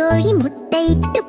கோழி முட்டையிட்டு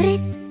Fritt.